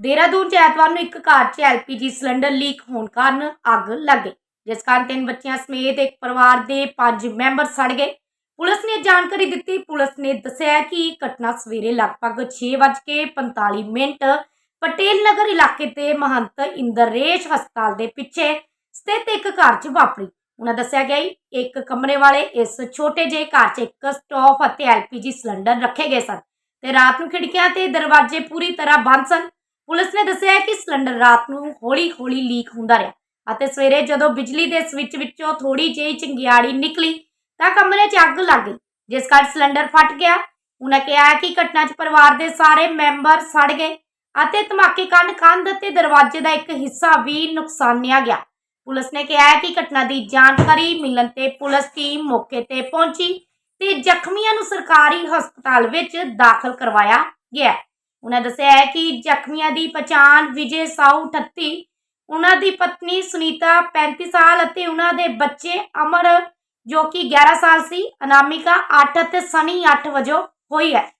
ਦੇਹਰਾਦੂਨ ਚ ਐਤਵਾਰ ਨੂੰ ਇੱਕ ਘਰ 'ਚ ਐਲਪੀਜੀ ਸਿਲੰਡਰ ਲੀਕ ਹੋਣ ਕਾਰਨ ਅੱਗ ਲੱਗ ਗਈ, ਜਿਸ ਕਾਰਨ ਤਿੰਨ ਬੱਚਿਆਂ ਸਮੇਤ ਇੱਕ ਪਰਿਵਾਰ ਦੇ ਪੰਜ ਮੈਂਬਰ ਸੜ ਗਏ। ਪੁਲਿਸ ਨੇ ਜਾਣਕਾਰੀ ਦਿੱਤੀ, ਪੁਲਿਸ ਨੇ ਦੱਸਿਆ ਕਿ ਘਟਨਾ ਸਵੇਰੇ ਲਗਭਗ 6:45 ਮਿੰਟ ਪਟੇਲ ਨਗਰ ਇਲਾਕੇ ਤੇ ਮਹੰਤ ਇੰਦਰੇਸ਼ ਹਸਪਤਾਲ ਦੇ ਪਿੱਛੇ ਸਥਿਤ ਇੱਕ ਘਰ 'ਚ ਵਾਪਰੀ। ਉਹਨਾਂ ਦੱਸਿਆ ਗਿਆ ਇੱਕ ਕਮਰੇ ਵਾਲੇ ਇਸ ਛੋਟੇ ਜਿਹੇ ਘਰ 'ਚ ਇੱਕ ਸਟੋਵ ਅਤੇ ਐਲਪੀਜੀ ਸਿਲੰਡਰ ਰੱਖੇ ਗਏ ਸਨ ਤੇ ਰਾਤ ਨੂੰ ਖਿੜਕੀਆਂ ਤੇ ਦਰਵਾਜ਼ੇ ਪੂਰੀ ਤਰ੍ਹਾਂ ਬੰਦ ਸਨ। ਪੁਲਿਸ ਨੇ ਦੱਸਿਆ ਕਿ ਸਿਲੰਡਰ ਰਾਤ ਨੂੰ ਹੌਲੀ-ਹੌਲੀ ਲੀਕ ਹੁੰਦਾ ਰਿਹਾ ਅਤੇ ਸਵੇਰੇ ਜਦੋਂ ਬਿਜਲੀ ਦੇ ਸਵਿੱਚ ਵਿੱਚੋਂ ਥੋੜੀ ਜਿਹੀ ਚੰਗਿਆੜੀ ਨਿਕਲੀ ਤਾਂ ਕਮਰੇ 'ਚ ਅੱਗ ਲੱਗ ਗਈ, ਜਿਸ ਕਾਰਨ ਸਿਲੰਡਰ ਫਟ ਗਿਆ। ਉਹਨਾਂ ਕਿਹਾ ਕਿ ਘਟਨਾ 'ਚ ਪਰਿਵਾਰ ਦੇ ਸਾਰੇ ਮੈਂਬਰ ਸੜ ਗਏ ਅਤੇ ਧਮਾਕੇ ਕਾਰਨ ਕੰਧ ਅਤੇ ਦਰਵਾਜ਼ੇ ਦਾ ਇੱਕ ਹਿੱਸਾ ਵੀ ਨੁਕਸਾਨਿਆ ਗਿਆ। ਪੁਲਿਸ ਨੇ ਕਿਹਾ ਹੈ ਕਿ ਘਟਨਾ ਦੀ ਜਾਣਕਾਰੀ ਮਿਲਣ ਤੇ ਪੁਲਿਸ ਟੀਮ ਮੌਕੇ ਤੇ ਪਹੁੰਚੀ ਤੇ ਜ਼ਖਮੀਆਂ ਨੂੰ ਸਰਕਾਰੀ ਹਸਪਤਾਲ ਵਿੱਚ ਦਾਖਲ ਕਰਵਾਇਆ ਗਿਆ। ਉਹਨਾਂ ਦੱਸਿਆ ਹੈ ਕਿ ਜ਼ਖਮੀਆਂ ਦੀ ਪਛਾਣ ਵਿਜੇ ਸਾਊ 38 ਉਹਨਾਂ ਦੀ ਪਤਨੀ ਸੁਨੀਤਾ 35 ਸਾਲ ਅਤੇ ਉਹਨਾਂ ਦੇ ਬੱਚੇ ਅਮਰ ਜੋ ਕਿ 11 ਸਾਲ ਸੀ, ਅਨਾਮਿਕਾ 8 ਅਤੇ ਸਨੀ 8 ਵਜੋਂ ਹੋਈ ਹੈ।